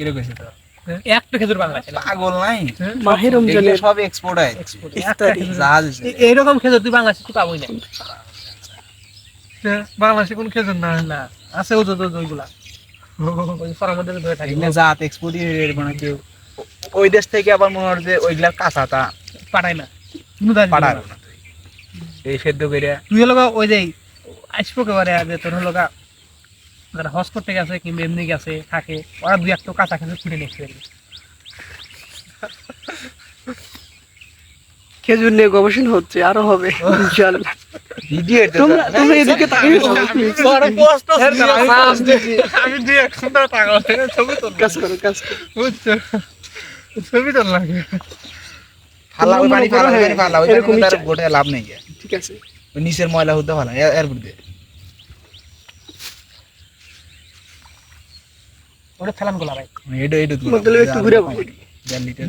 তো একটা খেজুর বাংলাদেশে পাগল নাই? মাহে এগুলো সব এক্সপোর্ট হয় Export, খেজুর। জাহাজ হইছে। এ- এইরকম খেজুর তুই বাংলাদেশে তুই পাবোই না? বাংলাদেশে কোন খেজুর না না। আছে ওই তো ওইগুলা। জাত এক্সপোর্ট কেউ দেশ থেকে আবার মনে হয় যে ওইগুলা কাঁচাটা পাঠায় না। পাঠায় না এই সেদ্ধ করে তুই হলো ওই যে আসব একেবারে তোর হলো যারা হজ করতে গেছে কিংবা এমনি গেছে থাকে ওরা দুই একটা কাঁচা খেজুর কিনে নিয়ে ফেলবে খেজুর নিয়ে গবেষণা হচ্ছে আরও হবে ইনশাআল্লাহ। তোমরা তোমরা এদিকে আমি দিয়ে এখন তো টাকা আছে না, ছবি তোল কাজ করো কাজ বুঝছ? ছবি তোল লাগে ফালা ওই পানি ফালা ওই পানি ফালা ওই পানি গোটে লাভ নেই। ঠিক আছে। নিচের ময়লা হতে ফালা এর এর বিরুদ্ধে ওটা ফেলান গোলা ভাই। এডো এডো মতলব একটু ঘুরে আবার। দেড় লিটার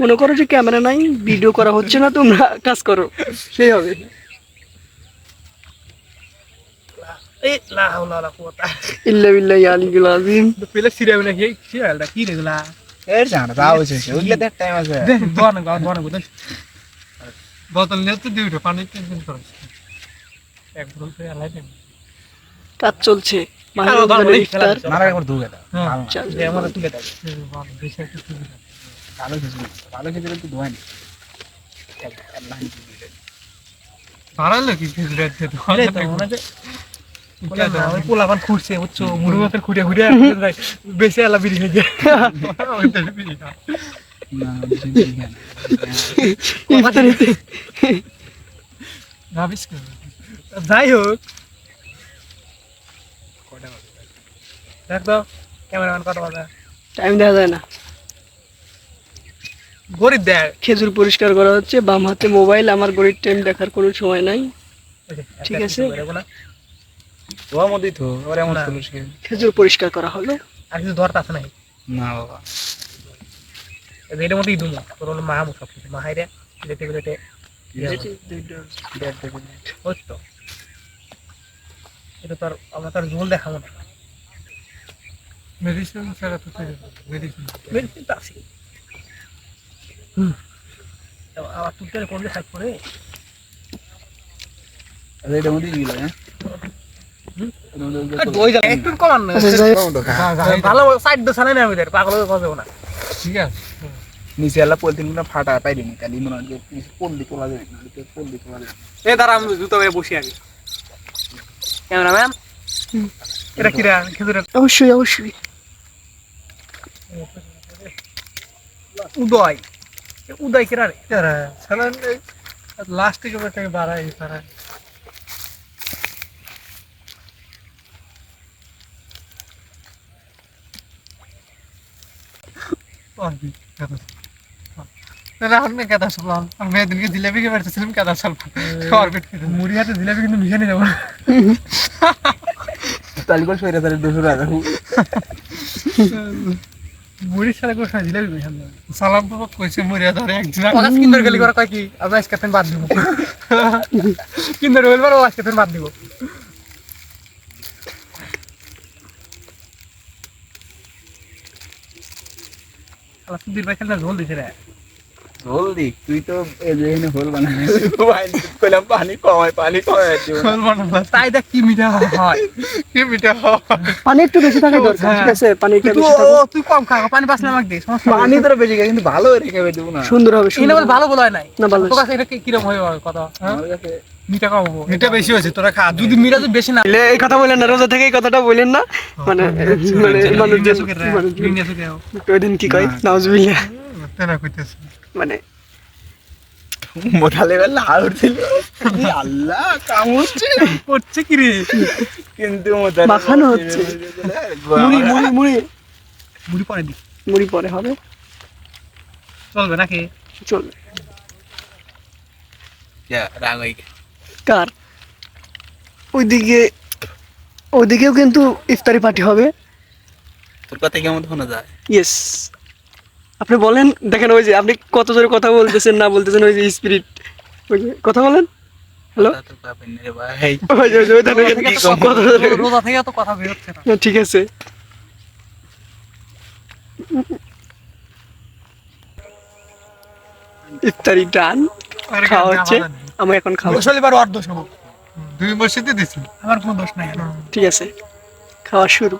মনে করো যে ক্যামেরা নাই ভিডিও করা হচ্ছে না তোমরা কাজ করো। সেই হবে। ইল্লা বিল্লাহি পেলে সিরিয়া বলে কি সিরিয়ালটা কি রে গুলা? এর জানা তা হইছে ওইগুলা দেখ টাইম আছে। দোয়ান গা দোয়ান গো বোতল নিয়ে তো দিবি পানি টেনশন করো এক বোতল করে আলাই দেন। কাজ চলছে। পোলাপান খুঁড়ছে মুড়ি মতো খুঁড়ে খুঁড়ে বেশি আলা বিড়ি খেয়ে যাই হোক দেখ তো ক্যামেরাম্যান কত বাজে? টাইম দেখা যায় না। গরিব দেখ। খেজুর পরিষ্কার করা হচ্ছে বাম হাতে মোবাইল আমার গড়ির টাইম দেখার কোনো সময় নাই। ঠিক আছে। ধোয়া মধ্যেই তো ওর এমন খেজুর পরিষ্কার করা হলো। আর কিছু ধরতে আছে নাই না বাবা। এই যে এটার মধ্যেই দুমো তোর হলো মাহামু সব কিছু মাহাইরে যেতে গেলে ওই তো। এটা তো আর আমরা তো আর ঝোল দেখাবো না। মেডিসিন ছাড়া তো মেডিসিন মেডিসিন তো আছে হুম। আবার তুলতে কোন সাইড করে এটা মধ্যেই দিল হ্যাঁ? এর মধ্যে ওই যে ওই জায়গা একটু কমান না। যাই কম তো খা। ভালো সাইড তো না আমাদের পাগল না। ঠিক আছে। নিচে আল্লাহ পলিথিনগুলো ফাটা পাইলি নি তাহলে মনে হয় পল্লি তোলা যাবে না পল্লি তোলা যাবে এ দাঁড়া আমি জুতো বসি আগে। ক্যামেরাম্যান এটা কি রে? খেজুরে অবশ্যই অবশ্যই। উদয়। উদয় কেরা রে? লাস্ট থেকে বেটাকে বাড়াই কাদা জিলেবি কে বেড়তেছিলাম কাদা সল? অরবিট মুড়ি হাতে জিলাপি কিন্তু মিশে যাব তাহলে করে সইরা তাহলে দুশো টাকা মুড়ির সাথে করে খাই জিলাপি মিশান সালাম বাবা কইছে মরিয়া ধরে একদিন আজ কিন্দর গেলি করে কয় কি? আজকে বাদ দিব। কিন্দর গেলি ও আজকে বাদ দিব। আলা সুধীর ভাই ঝোল দিছে রে। হোল দিক তুই তো এই হোল বানাই কইলাম পানি কমায় পানি কমায় দিও না। তাই দেখ কি মিঠা হয়। কি মিঠা হয়। পানি একটু বেশি থাকা দরকার ঠিক আছে পানি একটু বেশি থাকো। তুই কম খা পানি পাস না আমাকে দে পানি তোরা বেশি খাই কিন্তু ভালো রেখে দেবো না। সুন্দর হবে সুন্দর ভালো বলা নাই। না ভালো। তোর কাছে এটা কি- কিরম হবে কথা? হ্যাঁ? আমার কাছে মিঠা কম হব মিঠা বেশি হয়েছে তোরা খা যদি মিঠা যদি বেশি না এই কথা বলেন না রোজা থেকে এই কথাটা বলেন না। মানে মানে মানুষজন মানুষজন ওই দিন কি কয়? নাউজুবিল্লাহ। মানে মোটা লেভেল আল্লাহ কামড়ছে করছে কি রে? কিন্তু মোটা মাখানো হচ্ছে। মুড়ি মুড়ি মুড়ি। মুড়ি পরে দি। মুড়ি পরে হবে। চলবে নাকি? চলবে। রাগ হয়ে কার? ওইদিকে ওইদিকেও কিন্তু ইফতারি পার্টি হবে। তোর কথা কেমন শোনা যায়? ইয়েস আপনি বলেন দেখেন ওই যে আপনি কত জোরে কথা বলতেছেন না বলতেছেন ওই যে স্পিরিট ওই যে কথা বলেন। হ্যালো ঠিক আছে। ইফতারি ডান খাওয়া হচ্ছে। আমি এখন খাব শনিবার অর্ধ দুই মসজিদে দিছি। আমার কোনো দোষ নাই। ঠিক আছে। খাওয়া শুরু।